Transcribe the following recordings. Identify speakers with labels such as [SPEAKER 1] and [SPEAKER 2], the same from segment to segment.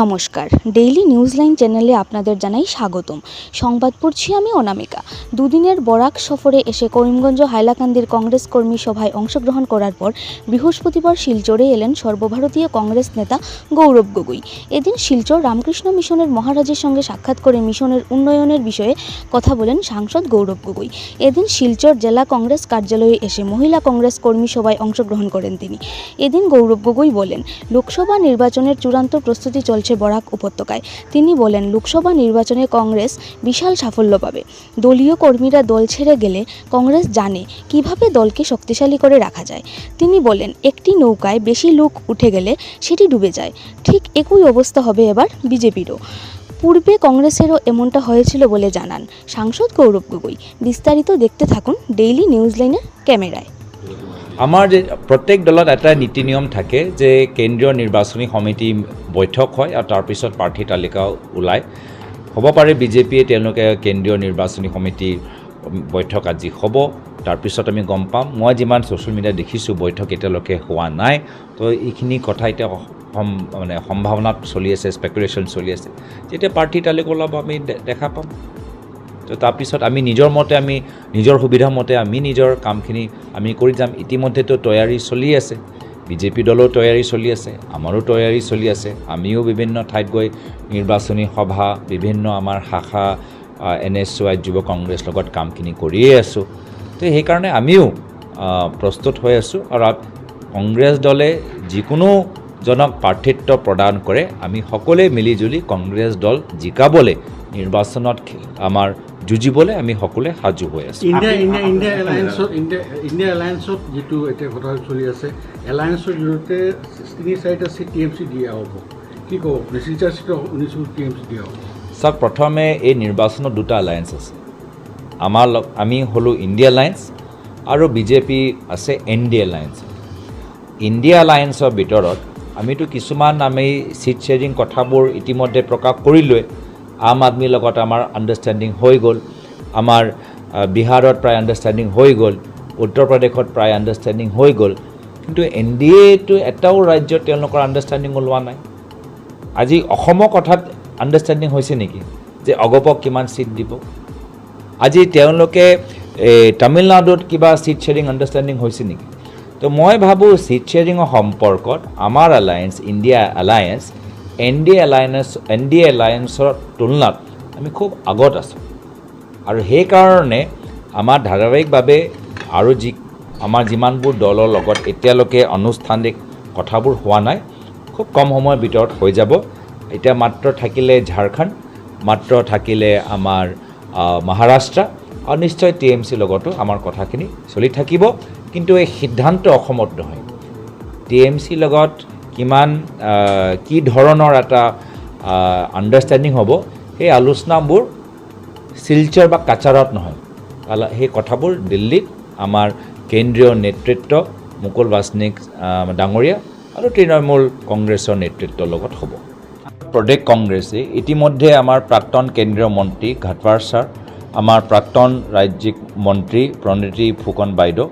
[SPEAKER 1] নমস্কার। Daily news line চ্যানেলে আপনাদের জানাই স্বাগতম। সংবাদ পড়ছি আমি অনামিকা। দুদিনের বরাক সফরে এসে করিমগঞ্জ হাইলাকান্দির কংগ্রেস কর্মী সভায় অংশগ্রহণ করার পর বৃহস্পতিবার শিলচরে এলেন সর্বভারতীয় কংগ্রেস নেতা গৌরব গগৈ। এদিন শিলচর রামকৃষ্ণ মিশনের মহারাজের সঙ্গে সাক্ষাৎ করে মিশনের উন্নয়নের বিষয়ে কথা বলেন সাংসদ গৌরব গগৈ। এদিন শিলচর জেলা কংগ্রেস কার্যালয়ে এসে মহিলা কংগ্রেস কর্মী সভায় অংশগ্রহণ করেন তিনি। এদিন গৌরব গগৈ বলেন, লোকসভা নির্বাচনের চূড়ান্ত প্রস্তুতি চলছে বরাক উপত্যকায়। তিনি বলেন, লোকসভা নির্বাচনে কংগ্রেস বিশাল সাফল্য পাবে। দলীয় কর্মীরা দল ছেড়ে গেলে কংগ্রেস জানে কীভাবে দলকে শক্তিশালী করে রাখা যায়। তিনি বলেন, একটি নৌকায় বেশি লোক উঠে গেলে সেটি ডুবে যায়। ঠিক একই অবস্থা হবে এবার বিজেপিরও। পূর্বে কংগ্রেসেরও এমনটা হয়েছিল বলে জানান সাংসদ গৌরব গগৈ। বিস্তারিত দেখতে থাকুন ডেইলি নিউজ লাইনের ক্যামেরায়।
[SPEAKER 2] আমাৰ যে প্ৰত্যেক দলত এটা নীতি নিয়ম থাকে যে কেন্দ্ৰীয় নিৰ্বাচনী সমিতি বৈঠক হয় আৰু তাৰপিছত প্ৰাৰ্থী তালিকা ওলায়। হ'ব পাৰে বিজেপিয়ে তেওঁলোকে কেন্দ্ৰীয় নিৰ্বাচনী সমিতি বৈঠক আজি হ'ব তাৰপিছত আমি গম পাম। মই যিমান ছ'চিয়েল মিডিয়াত দেখিছোঁ, বৈঠক এতিয়ালৈকে হোৱা নাই। তো এইখিনি কথা এতিয়া মানে সম্ভাৱনাত চলি আছে স্পেকুলেশ্যন চলি আছে। যেতিয়া প্ৰাৰ্থী তালিকা ওলাব, আমি দেখা পাম। তো তাৰপিছত আমি নিজৰ মতে আমি, নিজৰ সুবিধা মতে আমি নিজৰ কামখিনি আমি কৰি যাম। ইতিমধ্যেতো তৈয়াৰী চলি আছে। বিজেপি দলৰ তৈয়াৰী চলি আছে, আমাৰো তৈয়াৰী চলি আছে। আমিও বিভিন্ন ঠাইত গৈ নিৰ্বাচনী সভা, বিভিন্ন আমাৰ শাখা এন এছ ৱাই যুৱ কংগ্ৰেছ লগত কামখিনি কৰিয়ে আছোঁ। তো সেইকাৰণে আমিও প্ৰস্তুত হৈ আছোঁ আৰু কংগ্ৰেছ দলে যিকোনো জনক প্ৰাৰ্থিত্ব প্ৰদান কৰে, আমি সকলোৱে মিলিজুলি কংগ্ৰেছ দল জিকাবলৈ নিৰ্বাচনত খে- যুঁজিবলৈ আমি সকলোৱে সাজু হৈ আছোঁ।
[SPEAKER 3] ইণ্ডিয়া ইণ্ডিয়া ইণ্ডিয়া এলায়েন্সত ইণ্ডিয়া ইণ্ডিয়া এলায়েন্সত যিটো এতিয়া কথা চলি আছে এলায়েন্সৰ জৰিয়তে তিনি চাৰিটা চিট টি এম চি দিয়া হ'ব। কি ক'ব? চিটা চিটৰ ঊনৈছশ টি এম চি দিয়া হ'ব।
[SPEAKER 2] চাওক প্ৰথমে এই নিৰ্বাচনত দুটা এলায়েন্স আছে। আমাৰ লগ আমি হ'লোঁ ইণ্ডিয়া এলায়েন্স আৰু বিজেপি আছে এন ডি এলায়েন্স। ইণ্ডিয়া এলায়েন্সৰ ভিতৰত আমিতো কিছুমান আমি চিট শ্বেয়াৰিং কথাবোৰ ইতিমধ্যে প্ৰকাশ কৰিলোৱে। আম আদমিৰ লগত আমাৰ আণ্ডাৰষ্টেণ্ডিং হৈ গ'ল। আমাৰ বিহাৰত প্ৰায় আণ্ডাৰষ্টেণ্ডিং হৈ গ'ল। উত্তৰ প্ৰদেশত প্ৰায় আণ্ডাৰষ্টেণ্ডিং হৈ গ'ল। কিন্তু এন ডি এটো এটাও ৰাজ্যত তেওঁলোকৰ আণ্ডাৰষ্টেণ্ডিং ওলোৱা নাই। আজি অসমৰ কথাত আণ্ডাৰষ্টেণ্ডিং হৈছে নেকি? যে অগপক কিমান ছিট দিব? আজি তেওঁলোকে তামিলনাডুত কিবা ছিট শ্বেয়াৰিং আণ্ডাৰষ্টেণ্ডিং হৈছে নেকি? তো মই ভাবোঁ ছিট শ্বেয়াৰিঙৰ সম্পৰ্কত আমাৰ alliance India alliance N D alliance N D এলায়েন্সৰ তুলনাত আমি খুব আগত আছোঁ। আৰু সেইকাৰণে আমাৰ ধাৰাবাহিকভাৱে আৰু যি আমাৰ যিমানবোৰ দলৰ লগত এতিয়ালৈকে আনুষ্ঠানিক কথাবোৰ হোৱা নাই খুব কম সময়ৰ ভিতৰত হৈ যাব। এতিয়া মাত্ৰ থাকিলে ঝাৰখণ্ড মাত্ৰ থাকিলে আমাৰ মহাৰাষ্ট্ৰ আৰু নিশ্চয় টি এম চিৰ লগতো আমাৰ কথাখিনি চলি থাকিব। কিন্তু এই সিদ্ধান্ত অসমত নহয়। টি এম চিৰ লগত কিমান কি ধৰণৰ এটা আণ্ডাৰষ্টেণ্ডিং হ'ব, সেই আলোচনাবোৰ শিলচৰ বা কাছাৰত নহয়। সেই কথাবোৰ দিল্লীত আমাৰ কেন্দ্ৰীয় নেতৃত্ব মুকুল বাছনিক ডাঙৰীয়া আৰু তৃণমূল কংগ্ৰেছৰ নেতৃত্বৰ লগত হ'ব। প্ৰদেশ কংগ্ৰেছে ইতিমধ্যে আমাৰ প্ৰাক্তন কেন্দ্ৰীয় মন্ত্ৰী ঘাটৱাৰ ছাৰ, আমাৰ প্ৰাক্তন ৰাজ্যিক মন্ত্ৰী প্ৰণীতি ফুকন বাইদেউ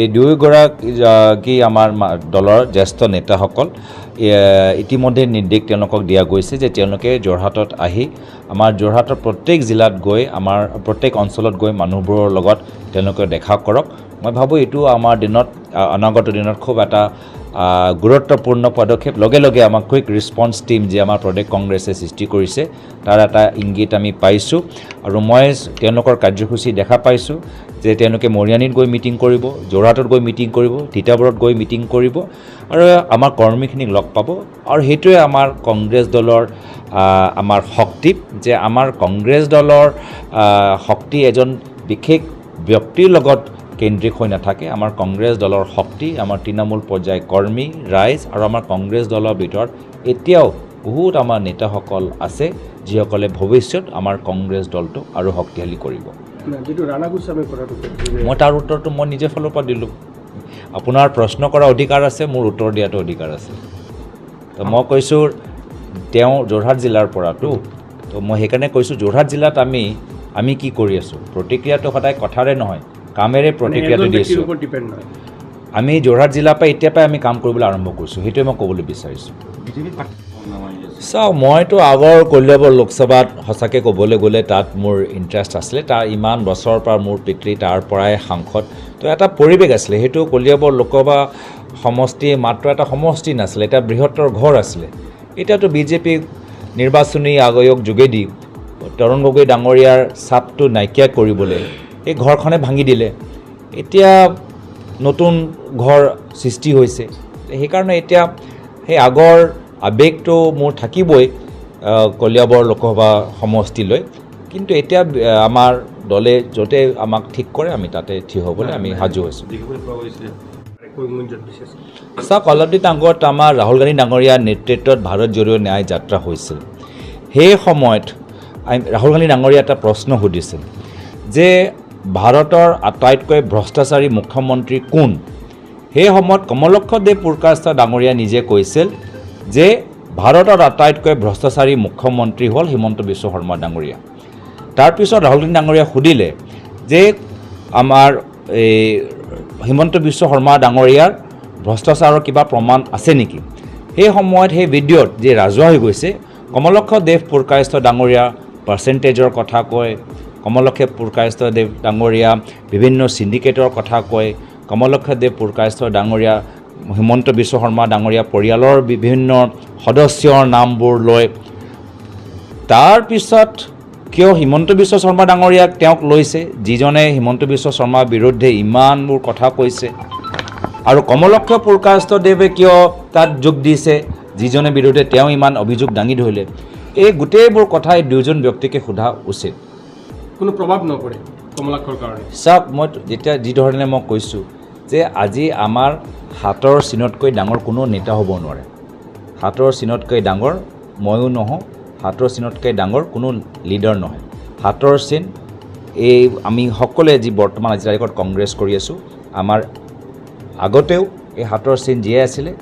[SPEAKER 2] এই দুয়োগৰাকী আমাৰ দলৰ জ্যেষ্ঠ নেতাসকল ইতিমধ্যে নিৰ্দেশ তেওঁলোকক দিয়া গৈছে যে তেওঁলোকে যোৰহাটত আহি আমাৰ যোৰহাটৰ প্ৰত্যেক জিলাত গৈ, আমাৰ প্ৰত্যেক অঞ্চলত গৈ মানুহবোৰৰ লগত তেওঁলোকে দেখা কৰক। মই ভাবোঁ এইটো আমাৰ দিনত অনাগত দিনত খুব এটা গুৰুত্বপূৰ্ণ পদক্ষেপ। লগে লগে আমাক কুইক ৰিছপন্স টীম যি আমাৰ প্ৰদেশ কংগ্ৰেছে সৃষ্টি কৰিছে, তাৰ এটা ইংগিত আমি পাইছোঁ। আৰু মই তেওঁলোকৰ কাৰ্যসূচী দেখা পাইছোঁ যে তেওঁলোকে মৰিয়ানীত গৈ মিটিং কৰিব, যোৰহাটত গৈ মিটিং কৰিব, তিতাবৰত গৈ মিটিং কৰিব আৰু আমাৰ কৰ্মীখিনিক লগ পাব। আৰু সেইটোৱে আমাৰ কংগ্ৰেছ দলৰ আমাৰ শক্তি যে আমাৰ কংগ্ৰেছ দলৰ শক্তি এজন বিশেষ ব্যক্তিৰ লগত কেন্দ্ৰিক হৈ নাথাকে। আমাৰ কংগ্ৰেছ দলৰ শক্তি আমাৰ তৃণমূল পৰ্যায়ৰ কৰ্মী ৰাইজ আৰু আমাৰ কংগ্ৰেছ দলৰ ভিতৰত এতিয়াও বহুত আমাৰ নেতাসকল আছে যিসকলে ভৱিষ্যত আমাৰ কংগ্ৰেছ দলটো আৰু শক্তিশালী কৰিব।
[SPEAKER 3] কৈছে
[SPEAKER 2] মই তাৰ উত্তৰটো মই নিজে ফালৰ পৰা দিলোঁ। আপোনাৰ প্ৰশ্ন কৰাৰ অধিকাৰ আছে মোৰ উত্তৰ দিয়াটো অধিকাৰ আছে। তো মই কৈছোঁ তেওঁ যোৰহাট জিলাৰ পৰাতো তো মই সেইকাৰণে কৈছোঁ যোৰহাট জিলাত আমি আমি কি কৰি আছোঁ? প্ৰতিক্ৰিয়াটো সদায় কথাৰে নহয়। কামেৰে প্ৰতিক্ৰিয়াটো দিছোঁ। আমি যোৰহাট জিলাৰ পৰা এতিয়াৰ পৰাই আমি কাম কৰিবলৈ আৰম্ভ কৰিছোঁ সেইটোৱে মই ক'বলৈ বিচাৰিছোঁ। চাওক মইতো আগৰ কলিয়াবৰ লোকসভাত সঁচাকৈ ক'বলৈ গ'লে তাত মোৰ ইণ্টাৰেষ্ট আছিলে তাৰ ইমান বছৰৰ পৰা মোৰ পিতৃ তাৰ পৰাই সাংসদ। তো এটা পৰিৱেশ আছিলে সেইটো কলিয়াবৰ লোকসভা সমষ্টি মাত্ৰ এটা সমষ্টি নাছিলে এটা বৃহত্তৰ ঘৰ আছিলে। এতিয়াতো বিজেপি নিৰ্বাচনী আয়োগ যোগেদি তৰুণ গগৈ ডাঙৰীয়াৰ চাপটো নাইকিয়া কৰিবলৈ এই ঘৰখনে ভাঙি দিলে। এতিয়া নতুন ঘৰ সৃষ্টি হৈছে। সেইকাৰণে এতিয়া সেই আগৰ আৱেগটো মোৰ থাকিবই কলিয়াবৰ লোকসভা সমষ্টিলৈ। কিন্তু এতিয়া আমাৰ দলে য'তে আমাক ঠিক কৰে আমি তাতে থিয় হ'বলৈ আমি সাজু হৈছোঁ। চাওক অলপ দিন আগত আমাৰ ৰাহুল গান্ধী ডাঙৰীয়াৰ নেতৃত্বত ভাৰত জোড়ো ন্যায় যাত্ৰা হৈছিল। সেই সময়ত ৰাহুল গান্ধী ডাঙৰীয়া এটা প্ৰশ্ন সুধিছিল যে ভাৰতৰ আটাইতকৈ ভ্ৰষ্টাচাৰী মুখ্যমন্ত্ৰী কোন? সেই সময়ত কমলক্ষদেৱ পুৰকাস্ত ডাঙৰীয়া নিজে কৈছিল যে ভাৰতৰ আটাইতকৈ ভ্ৰষ্টাচাৰী মুখ্যমন্ত্ৰী হ'ল হিমন্ত বিশ্ব শৰ্মা ডাঙৰীয়া। তাৰপিছত ৰাহুল গান্ধী ডাঙৰীয়াই সুধিলে যে আমাৰ এই হিমন্ত বিশ্ব শৰ্মা ডাঙৰীয়াৰ ভ্ৰষ্টাচাৰৰ কিবা প্ৰমাণ আছে নেকি? সেই সময়ত সেই ভিডিঅ'ত যে ৰাজহুৱা হৈ গৈছে কমলক্ষ দেৱ পুৰকায়স্থ ডাঙৰীয়া পাৰ্চেণ্টেজৰ কথা কয় কমলক্ষ পুৰকায়স্থ দেৱ ডাঙৰীয়া বিভিন্ন চিণ্ডিকেটৰ কথা কয় কমলক্ষ দেৱ পুৰকায়স্থ ডাঙৰীয়া হিমন্ত বিশ্ব শৰ্মা ডাঙৰীয়া পৰিয়ালৰ বিভিন্ন সদস্যৰ নামবোৰ লয় তাৰপিছত কিয় হিমন্ত বিশ্ব শৰ্মা ডাঙৰীয়াক তেওঁক লৈছে? যিজনে হিমন্ত বিশ্ব শৰ্মাৰ বিৰুদ্ধে ইমানবোৰ কথা কৈছে। আৰু কমলক্ষ পুৰকাস্ত দেৱে কিয় তাত যোগ দিছে? যিজনে বিৰুদ্ধে তেওঁ ইমান অভিযোগ দাঙি ধৰিলে। এই গোটেইবোৰ কথা এই দুয়োজন ব্যক্তিকে সোধা উচিত।
[SPEAKER 4] কোনো প্ৰভাৱ নপৰে কমলাক্ষৰ কাৰণে।
[SPEAKER 2] চাওক মই যেতিয়া যি ধৰণে মই কৈছোঁ যে আজি আমাৰ হাতৰ চিনতকৈ ডাঙৰ কোনো নেতা হ'ব নোৱাৰে। হাতৰ চিনতকৈ ডাঙৰ ময়ো নহওঁ হাতৰ চিনতকৈ ডাঙৰ কোনো লিডাৰ নহয়। হাতৰ চিন এই আমি সকলোৱে যি বৰ্তমান আজি তাৰিখত কংগ্ৰেছ কৰি আছোঁ আমাৰ আগতেও এই হাতৰ চিন জীয়াই আছিলে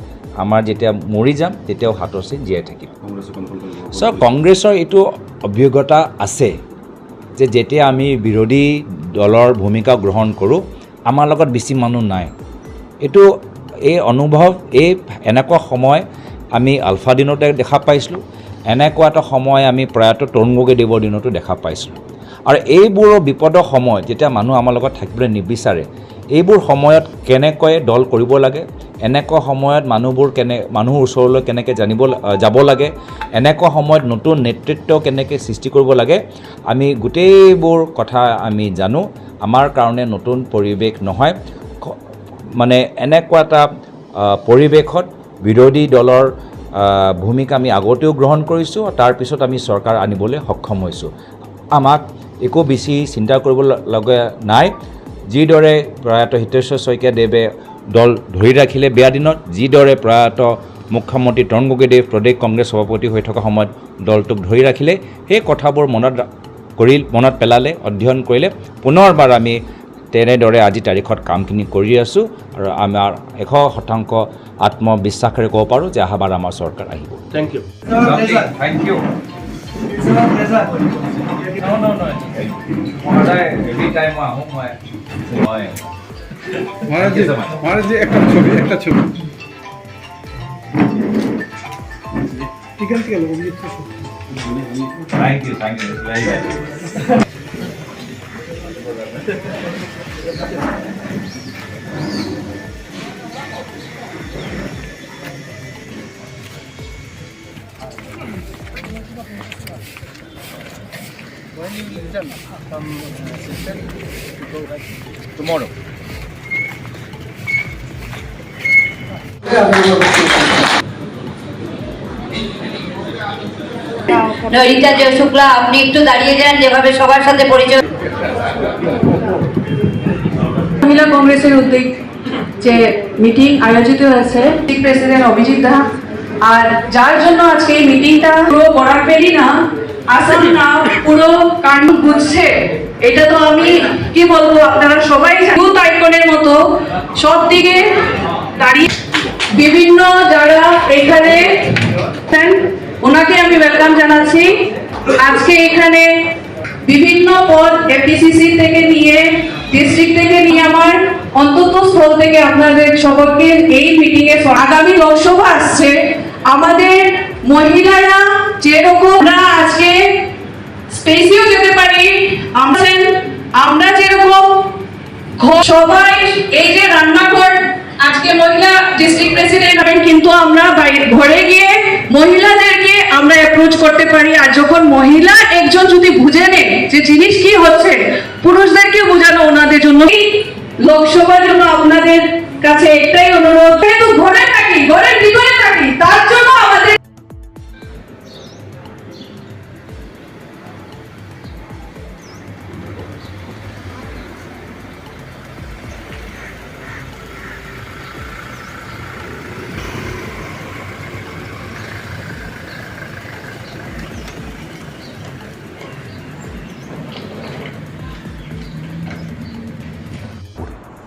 [SPEAKER 2] আমাৰ যেতিয়া মৰি যাম তেতিয়াও হাতৰ চিন জীয়াই থাকিব। চাওক কংগ্ৰেছৰ এইটো অভিজ্ঞতা আছে। যে যেতিয়া আমি বিৰোধী দলৰ ভূমিকা গ্ৰহণ কৰোঁ, আমাৰ লগত বেছি মানুহ নাই। এইটো, এই অনুভৱ, এই এনেকুৱা সময় আমি আলফা দিনতে দেখা পাইছিলোঁ। এনেকুৱা এটা সময় আমি প্ৰয়াত তৰুণ গগৈদেৱৰ দিনতো দেখা পাইছিলোঁ। আৰু এইবোৰৰ বিপদৰ সময় যেতিয়া মানুহ আমাৰ লগত থাকিবলৈ নিবিচাৰে এইবোৰ সময়ত কেনেকৈ দল কৰিব লাগে এনেকুৱা সময়ত মানুহবোৰ কেনে মানুহৰ ওচৰলৈ কেনেকৈ জানিব যাব লাগে এনেকুৱা সময়ত নতুন নেতৃত্ব কেনেকৈ সৃষ্টি কৰিব লাগে আমি গোটেইবোৰ কথা আমি জানো। আমাৰ কাৰণে নতুন পৰিৱেশ নহয়। মানে এনেকুৱা এটা পৰিৱেশত বিৰোধী দলৰ ভূমিকা আমি আগতেও গ্ৰহণ কৰিছোঁ তাৰপিছত আমি চৰকাৰ আনিবলৈ সক্ষম হৈছোঁ। আমাক একো বেছি চিন্তা কৰিব ল- লগা নাই। যিদৰে প্ৰয়াত হিতেশ্বৰ শইকীয়া দেৱে দল ধৰি ৰাখিলে বেয়া দিনত যিদৰে প্ৰয়াত মুখ্যমন্ত্ৰী তৰুণ গগৈদেৱ প্ৰদেশ কংগ্ৰেছ সভাপতি হৈ থকা সময়ত দলটোক ধৰি ৰাখিলে সেই কথাবোৰ মনত কৰি মনত পেলালে অধ্যয়ন কৰিলে। পুনৰবাৰ আমি তেনেদৰে আজি তাৰিখত কামখিনি কৰি আছোঁ আৰু আমাৰ এশ শতাংশ আত্মবিশ্বাসেৰে ক'ব পাৰোঁ যে অহাবাৰ আমাৰ চৰকাৰ আহিব।
[SPEAKER 4] Thank you
[SPEAKER 2] thank you
[SPEAKER 3] মহারাজ মহারাজ একটা ছবি একটা ছবি এখান থেকে লোক
[SPEAKER 2] thank you thank you very Tomorrow.
[SPEAKER 5] Nairita Joy Shukla আপনি একটু দাঁড়িয়ে যান যেভাবে সবার সাথে পরিচয়
[SPEAKER 6] মহিলা কংগ্রেসের উদ্যোগ যে মিটিং আয়োজিত হয়েছে প্রেসিডেন্ট অভিজিৎ দা আর যার জন্য আজকে এই মিটিংটা পুরো পেরি না আসাম না, পুরো কাণ্ড বুঝছে, এটা তো আমি কি বলব, আপনারা সবাই ইউথ আইকনের মতো সব দিকে দাঁড়িয়ে বিভিন্ন যারা এখানে ওনাকে আমি ওয়েলকাম জানাচ্ছি। আজকে এখানে বিভিন্ন পদ এপিসিসি থেকে নিয়ে ডিস্ট্রিক্ট থেকে নিয়ে, আমার অন্তত স্থল থেকে আপনাদের সবাইকে এই মিটিংয়ে আগামী লোকসভা আসছে। আমাদের মহিলারা যেরকম না আজকে স্পেসেও যেতে পারি, আমরা আমরা যেরকম সবাই এই যে রান্নাঘর, আজকে মহিলা ডিস্ট্রিক্ট প্রেসিডেন্ট হবেন কিন্তু আমরা বাইরে ঘরে গিয়ে মহিলাদেরকে আমরা অ্যাপ্রোচ করতে পারি। আর যখন মহিলা একজন যদি বুঝে নেয় যে জিনিস কি হচ্ছে, পুরুষদেরকে বোঝানো ওনাদের জন্য। লোকসভার জন্য আপনাদের কাছে একটাই অনুরোধ ঘরে থাকি, ঘরের ভিতরে